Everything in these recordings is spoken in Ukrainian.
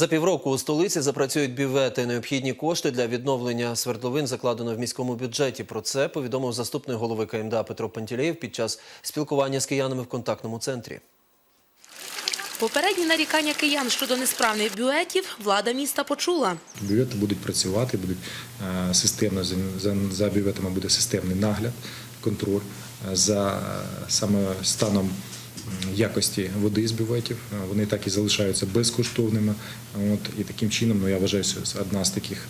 За півроку у столиці запрацюють бювети. Необхідні кошти для відновлення свердловин закладено в міському бюджеті. Про це повідомив заступник голови КМДА Петро Пантілеєв під час спілкування з киянами в контактному центрі. Попередні нарікання киян щодо несправних бюетів влада міста почула. Бювети будуть працювати, будуть е, системно за, бюветами буде системний нагляд, контроль е, за е, саме станом якості води з бюветів. Е, Вони так і залишаються безкоштовними. От і таким чином, ну я вважаю, що одна з таких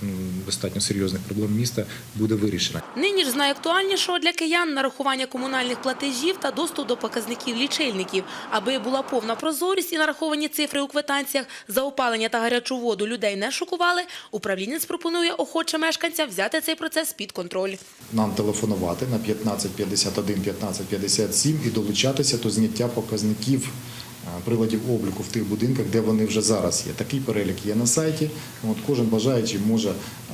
достатньо серйозних проблем міста буде вирішена. Нині ж з найактуальнішого для киян нарахування комунальних платежів та доступ до показників лічильників. Аби була повна прозорість і нараховані цифри у квитанціях за опалення та гарячу воду людей не шокували, управлінець пропонує охоче мешканцям взяти цей процес під контроль. нам телефонувати на 1551 1557 і долучатися до зняття показників е, приладів обліку в тих будинках, де вони вже зараз є. Такий перелік є на сайті. От кожен бажаючий може е,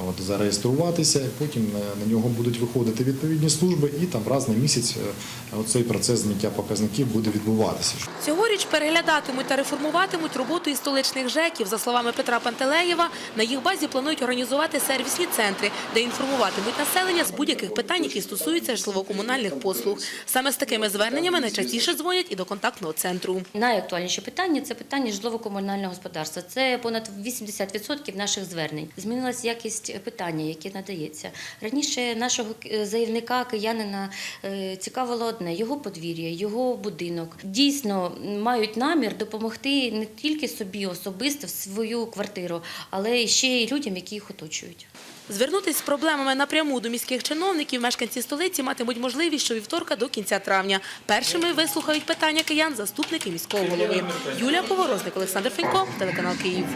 от, зареєструватися, потім на, на нього будуть виходити відповідні служби, і там раз на місяць е, цей процес зняття показників буде відбуватися. Цьогоріч переглядатимуть та реформуватимуть роботу і столичних ЖЕКів. За словами Петра Пантелеєва, на їх базі планують організувати сервісні центри, де інформуватимуть населення з будь-яких питань, які стосуються житлово-комунальних послуг. Саме з такими зверненнями найчастіше дзвонять і до контактного центру. Найактуальніші питання це питання житлово-комунального господарства. Це понад 80% наших звернень. Змінилась якість питання, яке надається. Раніше нашого е, заявника киянина е, цікавило одне його подвір'я, його будинок. Дійсно мають намір допомогти не тільки собі особисто в свою квартиру, але ще й людям, які їх оточують. Звернутись з проблемами напряму до міських чиновників мешканці столиці матимуть можливість щовівторка до кінця травня. Першими вислухають питання киян заступники міського голови. Юлія Поворозник, Олександр Фенько, телеканал Київ.